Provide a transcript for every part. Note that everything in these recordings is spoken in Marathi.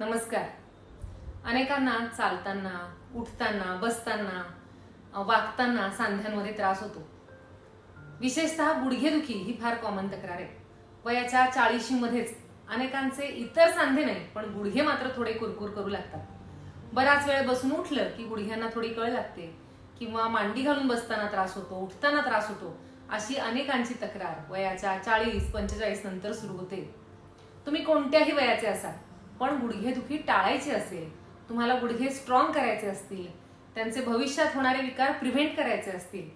नमस्कार. अनेकांना चालताना उठताना बसताना वागताना सांध्यांमध्ये त्रास होतो. विशेषतः गुडघेदुखी ही फार कॉमन तक्रार आहे. वयाच्या चाळीशी मध्येच अनेकांचे इतर सांधे नाही पण गुडघे मात्र थोडे कुरकुर करू लागतात. बराच वेळ बसून उठलं की गुडघ्यांना थोडी कळ लागते किंवा मांडी घालून बसताना त्रास होतो उठताना त्रास होतो अशी अनेकांची तक्रार वयाच्या चाळीस पंचेचाळीस नंतर सुरू होते. तुम्ही कोणत्याही वयाचे असाल पण गुडघेदुखी टाळायची असेल तुम्हाला गुडघे स्ट्रॉंग करायचे असतील त्यांचे भविष्यात होणारे विकार प्रिव्हेंट करायचे असतील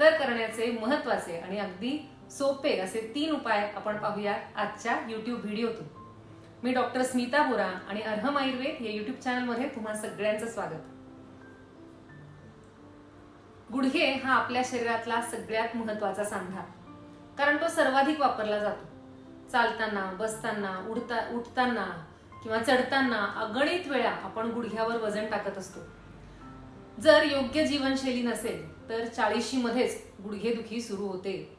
तर करण्याचे महत्त्वाचे आणि अगदी सोपे असे तीन उपाय आपण पाहूया आजच्या युट्यूब व्हिडिओतून. मी डॉक्टर स्मिता बोरा आणि अर्हम आयुर्वेद या युट्यूब चॅनलमध्ये तुम्हा सगळ्यांचं स्वागत. गुडघे हा आपल्या शरीरातला सगळ्यात महत्त्वाचा सांधा कारण तो सर्वाधिक वापरला जातो. चालताना बसताना उडता उठताना किंवा चढताना अगणित वेळा आपण गुडघ्यावर वजन टाकत असतो. जर योग्य जीवनशैली नसेल तर चाळीशी मध्येच गुडघेदुखी सुरू होते.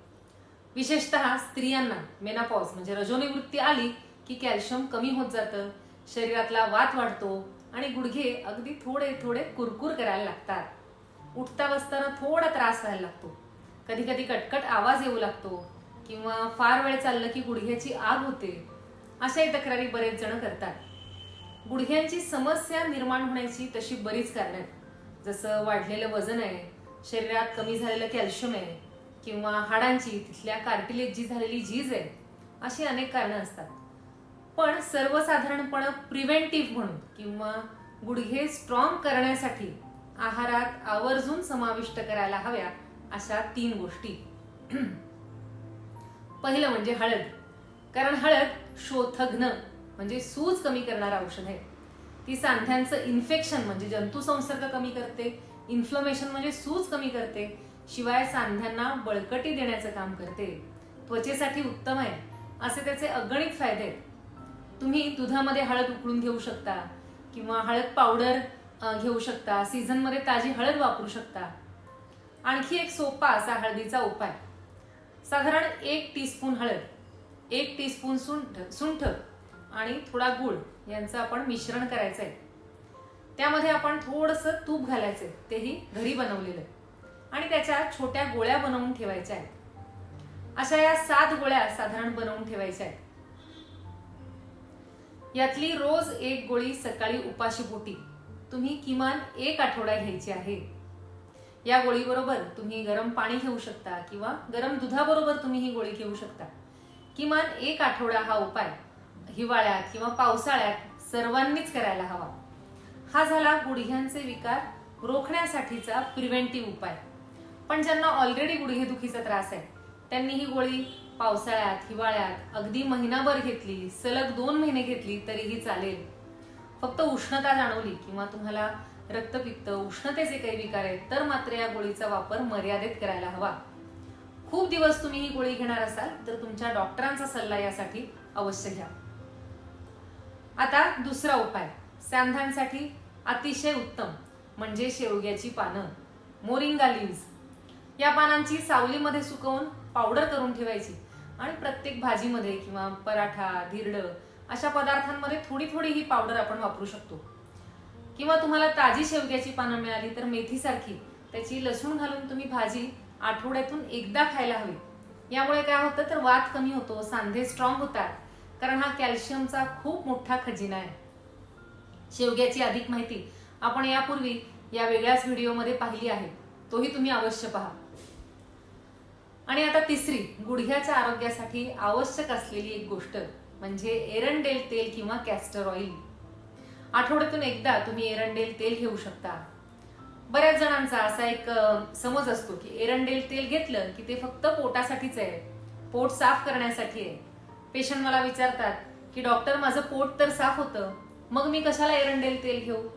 विशेषतः स्त्रियांना मेनापॉज म्हणजे रजोनिवृत्ती आली की कॅल्शियम कमी होत जातं शरीरातला वात वाढतो आणि गुडघे अगदी थोडे थोडे कुरकुर करायला लागतात. उठता बसताना थोडा त्रास व्हायला लागतो. कधी कधी कटकट आवाज येऊ लागतो किंवा फार वेळ चाललं की गुडघ्याची आग होते. अशाही तक्रारी बरेच जण करतात. गुडघ्यांची समस्या निर्माण होण्याची तशी बरीच कारण आहेत. जसं वाढलेलं वजन आहे शरीरात कमी झालेलं कॅल्शियम आहे किंवा हाडांची तिथल्या कार्टिलेजची झालेली झीज आहे अशी अनेक कारणं असतात. पण सर्वसाधारणपणे प्रिव्हेंटिव्ह म्हणून किंवा गुडघे स्ट्रॉंग करण्यासाठी आहारात आवर्जून समाविष्ट करायला हव्या अशा तीन गोष्टी. पहिलं म्हणजे हळद. कारण हळद शोथघ्न म्हणजे सूज कमी करणारं औषध आहे. ती सांध्यांचं इन्फेक्शन म्हणजे जंतुसंसर्ग कमी करते इन्फ्लमेशन म्हणजे सूज कमी करते शिवाय सांध्यांना बळकटी देण्याचं काम करते. त्वचेसाठी उत्तम आहे असे त्याचे अगणित फायदे आहेत. तुम्ही दुधामध्ये हळद उकळून घेऊ शकता किंवा हळद पावडर घेऊ शकता सीझनमध्ये ताजी हळद वापरू शकता. आणखी एक सोपा असा हळदीचा उपाय. साधारण एक टीस्पून हळद एक टीस्पून सुंठ सुंठ आणि थोडा गुळ यांचं आपण मिश्रण करायचं आहे त्यामध्ये आपण थोडंसं तूप घालायचंय. तेही घरी बनवलेलं आणि त्याच्या छोट्या गोळ्या बनवून ठेवायच्या आहेत. अशा या सात गोळ्या साधारण बनवून ठेवायच्या आहेत. यातली रोज एक गोळी सकाळी उपाशी पोटी तुम्ही किमान एक आठवडा घ्यायची आहे. या गोळीबरोबर तुम्ही गरम पाणी घेऊ शकता किंवा गरम दुधाबरोबर तुम्ही ही गोळी घेऊ शकता. किमान एक आठवडा हा उपाय हिवाळ्यात किंवा पावसाळ्यात सर्वांनीच करायला हवा. हा झाला गुडघ्यांचे विकार रोखण्यासाठीचा प्रिव्हेंटिव्ह उपाय. पण ज्यांना ऑलरेडी गुडघेदुखीचा त्रास आहे त्यांनी ही गोळी पावसाळ्यात हिवाळ्यात अगदी महिनाभर घेतली सलग दोन महिने घेतली तरीही चालेल. फक्त उष्णता जाणवली किंवा तुम्हाला रक्तपित्त उष्णतेचे काही विकार आहेत तर मात्र या गोळीचा वापर मर्यादित करायला हवा. खूप दिवस तुम्ही ही गोळी घेणार असाल तर तुमच्या डॉक्टरांचा सल्ला यासाठी अवश्य घ्या. आता दुसरा उपाय. सॅन्धांसाठी अतिशय उत्तम म्हणजे शेवग्याची पानं. मोरिंगा लिव्ज या पानांची सावलीमध्ये सुकवून पावडर करून ठेवायची आणि प्रत्येक भाजीमध्ये किंवा पराठा धिरड अशा पदार्थांमध्ये थोडी थोडी ही पावडर आपण वापरू शकतो. किंवा तुम्हाला ताजी शेवग्याची पानं मिळाली तर मेथीसारखी त्याची लसूण घालून तुम्ही भाजी आठवड्यातून एकदा खायला हवी. यामुळे काय होतं तर वात कमी होतो सांधे स्ट्रॉंग होतात. कारण हा कॅल्शियमचा खूप मोठा खजिना आहे. शेवग्याची अधिक माहिती आपण यापूर्वी या वेगळ्याच व्हिडिओमध्ये पाहिली आहे. तोही तुम्ही अवश्य पहा. आणि आता तिसरी गुडघ्याच्या आरोग्यासाठी आवश्यक असलेली एक गोष्ट म्हणजे एरंडेल तेल किंवा कॅस्टर ऑइल आठवड्यातून एकदा तुम्ही एरंडेल तेल घेऊ शकता. बऱ्याच जणांचा असा एक समज असतो की एरंडेल तेल घेतलं की ते फक्त पोटासाठीच आहे. पोट साफ करण्यासाठी आहे. पेशंट मला विचारतात की डॉक्टर माझं पोट तर साफ होतं. मग मी कशाला एरंडेल तेल घेऊ?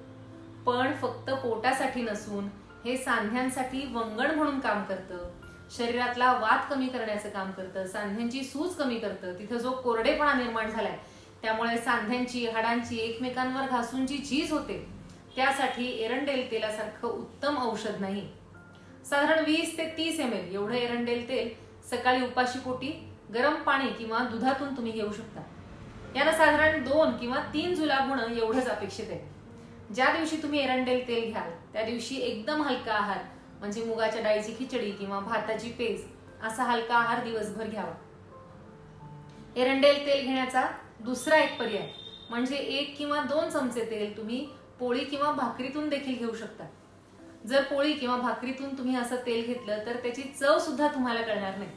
पण फक्त पोटासाठी नसून हे सांध्यांसाठी वंगण म्हणून काम करतं. शरीरातला वात कमी करण्याचं काम करतं. सांध्यांची सूज कमी करतं. तिथं जो कोरडेपणा निर्माण झालाय त्यामुळे सांध्यांची हाडांची एकमेकांवर घासून जी झीज होते. त्यासाठी एरंडेल तेलासारखं उत्तम औषध नाही. साधारण वीस ते तीस एम एल एवढं एरंडेल तेल सकाळी उपाशी पोटी गरम पाणी किंवा दुधातून तुम्ही घेऊ शकता. यानं साधारण दोन किंवा तीन जुलाब होणं एवढंच अपेक्षित आहे. ज्या दिवशी तुम्ही एरंडेल तेल घ्याल त्या दिवशी एकदम हलका आहार म्हणजे मुगाच्या डाळीची खिचडी किंवा भाताची पेज असा हलका आहार दिवसभर घ्यावा. एरंडेल तेल घेण्याचा दुसरा एक पर्याय म्हणजे एक किंवा दोन चमचे तेल तुम्ही पोळी किंवा भाकरीतून देखील घेऊ शकता. जर पोळी किंवा भाकरीतून तुम्ही असं तेल घेतलं तर त्याची चव सुद्धा तुम्हाला कळणार नाही.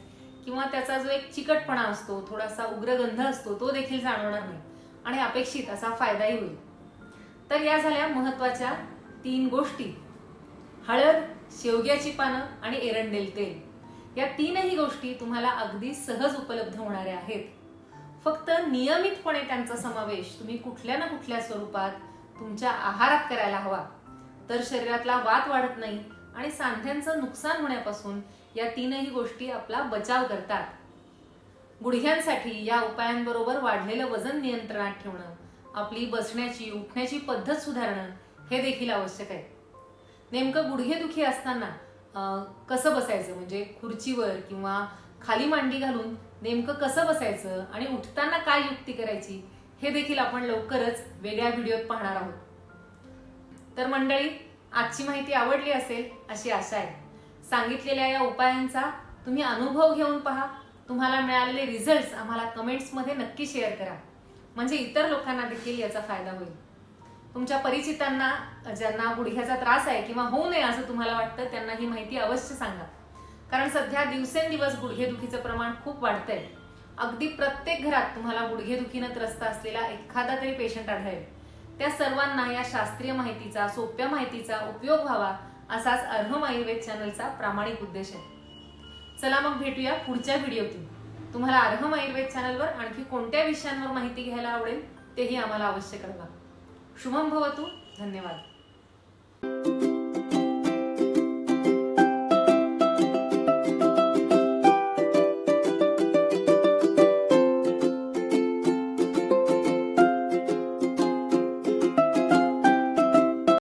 किंवा त्याचा जो एक चिकटपणा असतो थोडासा उग्रगंध असतो तो देखील जाणवणार नाही. आणि अपेक्षित असा फायदाही होईल. तर या झाल्या महत्त्वाच्या तीन गोष्टी. हळद शेवग्याची पानं आणि एरंडेल तेल. या तीनही गोष्टी तुम्हाला अगदी सहज उपलब्ध होणाऱ्या आहेत. फक्त नियमितपणे त्यांचा समावेश तुम्ही कुठल्या ना कुठल्या स्वरूपात तुमच्या आहारात करायला हवा. तर शरीरातला वात वाढत नाही आणि सांध्यांचं नुकसान होण्यापासून या तीनही गोष्टी आपला बचाव करतात. गुडघ्यांसाठी या उपायांबरोबर वाढलेलं वजन नियंत्रणात ठेवणं आपली बसण्याची उठण्याची पद्धत सुधारणं हे देखील आवश्यक आहे. नेमकं गुडघेदुखी असताना कसं बसायचं? म्हणजे खुर्चीवर किंवा खाली मांडी घालून नेमकं कसं बसायचं? आणि उठताना काय युक्ती करायची? हे देखील आपण लवकरच वेगळ्या व्हिडिओत पाहणार आहोत. तर मंडळी आजची माहिती आवडली असेल अशी आशा आहे. सांगितलेल्या या उपायांचा तुम्ही अनुभव घेऊन पहा. तुम्हाला मिळालेले रिझल्ट आम्हाला कमेंट्समध्ये नक्की शेअर करा. म्हणजे इतर लोकांना देखील याचा फायदा होईल. तुमच्या परिचितांना ज्यांना गुडघ्याचा त्रास आहे किंवा होऊ नये असं तुम्हाला वाटतं त्यांना ही माहिती अवश्य सांगा. कारण सध्या दिवसेंदिवस गुडघेदुखीचं प्रमाण खूप वाढतंय. अगदी प्रत्येक घरात तुम्हाला गुडघेदुखीनं त्रस्त असलेला एखादा तरी पेशंट आढळेल. त्या सर्वांना या शास्त्रीय माहितीचा सोप्या माहितीचा उपयोग व्हावा असाच अर्हम आयुर्वेद चॅनलचा प्रामाणिक उद्देश आहे. चला मग भेटूया पुढच्या व्हिडिओतून. तुम्हाला अर्हम आयुर्वेद चॅनलवर आणखी कोणत्या विषयांवर माहिती घ्यायला आवडेल तेही आम्हाला अवश्य कळवा. शुभम भवतू. धन्यवाद.